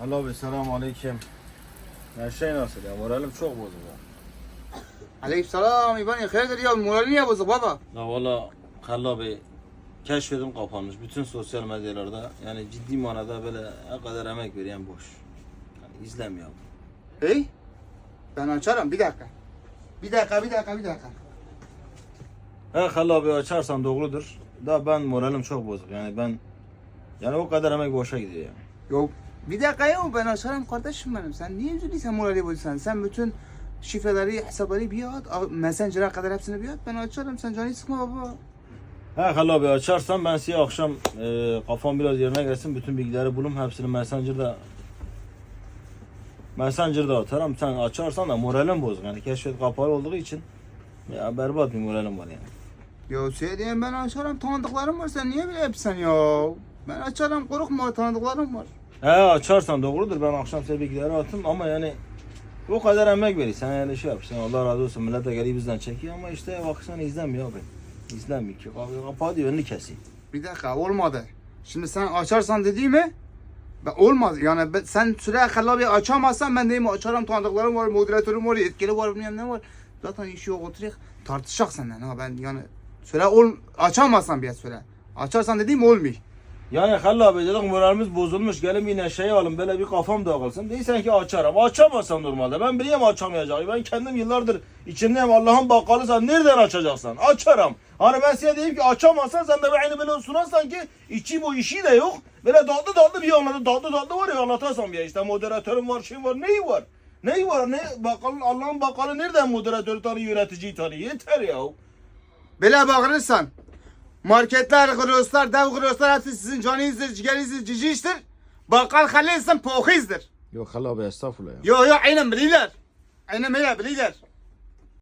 Alo abi selamun aleyküm. Her şey nasıl ya? Moralim çok bozuk ya. Aleykümselam İvan hayırdır ya morali niye bozuk baba? Ya valla Halil abi keşfedim kapanmış. Bütün sosyal medyalarda yani ciddi manada böyle ne kadar emek veren boş. Yani izlemiyor. Hey ben açarım bir dakika. Bir dakika bir dakika bir dakika. He Halil abi açarsan doğrudur. Da ben moralim çok bozuk yani ben yani o kadar emek boşa gidiyor yani. Yok bir dakika ya ben açarım kardeşim benim. Sen niye üzülüyorsun morali bozuyorsun? Sen bütün şifreleri, hesapları bir at. Messenger'a kadar hepsini bir at. Ben açarım. Sen canını sıkma baba. He Halil abi açarsan ben size akşam e, kafam biraz yerine gelsin bütün bilgileri bulum hepsini Messenger'da Messenger'da atarım. Sen açarsan da moralim bozuk. Yani keşfet kapalı olduğu için ya berbat bir moralim var yani. Ya söyleyeyim ben açarım. Tanıdıklarım var. Sen niye böyle yapıyorsun ya? Ben açarım. Korkma tanıdıklarım var. He açarsan doğrudur. Ben akşam size bilgileri atım ama yani o kadar emek verir. Sen yani şey yap. Sen Allah razı olsun. Millet de gelip bizden çekiyor ama işte baksana izlenmiyor abi. İzlenmiyor ki. Kapağı diyor önünü kesiyor. Bir dakika olmadı. Şimdi sen açarsan dediğimi ben olmaz yani ben, sen süre kallabi açamazsan ben deyim açarım tanıdıklarım var, moderatörüm var, etkili var bilmem ne var. Zaten işi yok oturuyor tartışacak senden ha ben yani süre ol açamazsan bir süre. Açarsan dediğim olmuyor. Yani Halil abi dedik moralimiz bozulmuş. Gelin bir şey alın böyle bir kafam dağılsın. Değilsen ki açarım. Açamazsan normalde. Ben bileyim açamayacağım. Ben kendim yıllardır içindeyim. Allah'ın bakkalı nereden açacaksan? Açarım. Hani ben size diyeyim ki açamazsan sen de aynı böyle sunarsan ki içi bu işi de yok. Böyle tatlı tatlı bir anlatı tatlı tatlı var ya anlatasam ya işte moderatörüm var şey var neyi var? Neyi var ne bakalım Allah'ın bakkalı nereden moderatörü tanıyor yöneticiyi tanıyor yeter ya. Böyle bağırırsan marketler, groslar, dev groslar hepsi sizin canınızdır, ciğerinizdir, cici iştir. Bakkal halilsin pohizdir. Yok Halil abi estağfurullah ya. Yo yo aynen bilirler. Aynen öyle bilirler.